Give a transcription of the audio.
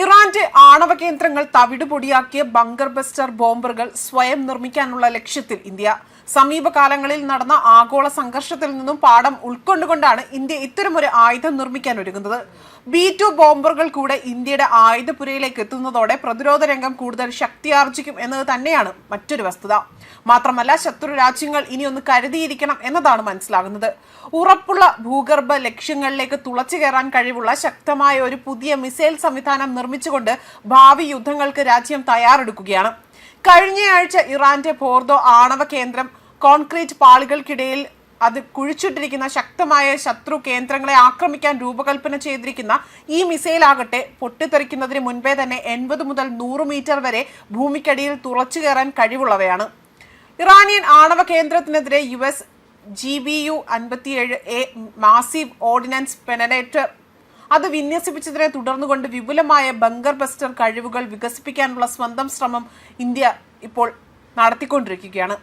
ഇറാന്റെ ആണവ കേന്ദ്രങ്ങൾ തവിടുപൊടിയാക്കിയ ബങ്കർ ബസ്റ്റർ ബോംബറുകൾ സ്വയം നിർമ്മിക്കാനുള്ള ലക്ഷ്യത്തിൽ ഇന്ത്യ. സമീപകാലങ്ങളിൽ നടന്ന ആഗോള സംഘർഷത്തിൽ നിന്നും പാഠം ഉൾക്കൊണ്ടുകൊണ്ടാണ് ഇന്ത്യ ഇത്തരമൊരു ആയുധം നിർമ്മിക്കാൻ ഒരുങ്ങുന്നത്. ബി ടു ബോംബറുകൾ കൂടെ ഇന്ത്യയുടെ ആയുധപുരയിലേക്ക് എത്തുന്നതോടെ പ്രതിരോധ രംഗം കൂടുതൽ ശക്തിയാർജിക്കും എന്നത് തന്നെയാണ് മറ്റൊരു വസ്തുത. മാത്രമല്ല ശത്രു രാജ്യങ്ങൾ ഇനി ഒന്ന് കരുതിയിരിക്കണം എന്നതാണ് മനസ്സിലാകുന്നത്. ഉറപ്പുള്ള ഭൂഗർഭ ലക്ഷ്യങ്ങളിലേക്ക് തുളച്ചു കയറാൻ കഴിവുള്ള ശക്തമായ ഒരു പുതിയ മിസൈൽ സംവിധാനം നിർമ്മിച്ചുകൊണ്ട് ഭാവി യുദ്ധങ്ങൾക്ക് രാജ്യം തയ്യാറെടുക്കുകയാണ്. കഴിഞ്ഞയാഴ്ച ഇറാന്റെ ഫോർദോ ആണവ കേന്ദ്രം കോൺക്രീറ്റ് പാളികൾക്കിടയിൽ അത് കുഴിച്ചിട്ടിരിക്കുന്ന ശക്തമായ ശത്രു കേന്ദ്രങ്ങളെ ആക്രമിക്കാൻ രൂപകൽപ്പന ചെയ്തിരിക്കുന്ന ഈ മിസൈലാകട്ടെ പൊട്ടിത്തെറിക്കുന്നതിന് മുൻപേ തന്നെ എൺപത് മുതൽ നൂറ് മീറ്റർ വരെ ഭൂമിക്കടിയിൽ തുളച്ചു കയറാൻ കഴിവുള്ളവയാണ്. ഇറാനിയൻ ആണവ കേന്ദ്രത്തിനെതിരെ U S G B U അൻപത്തിയേഴ് എ മാസീവ് ഓർഡിനൻസ് പെനറേറ്റർ അത് വിന്യസിപ്പിച്ചതിനെ തുടർന്നുകൊണ്ട് വിപുലമായ ബങ്കർ ബസ്റ്റർ കഴിവുകൾ വികസിപ്പിക്കാനുള്ള സ്വന്തം ശ്രമം ഇന്ത്യ ഇപ്പോൾ നടത്തിക്കൊണ്ടിരിക്കുകയാണ്.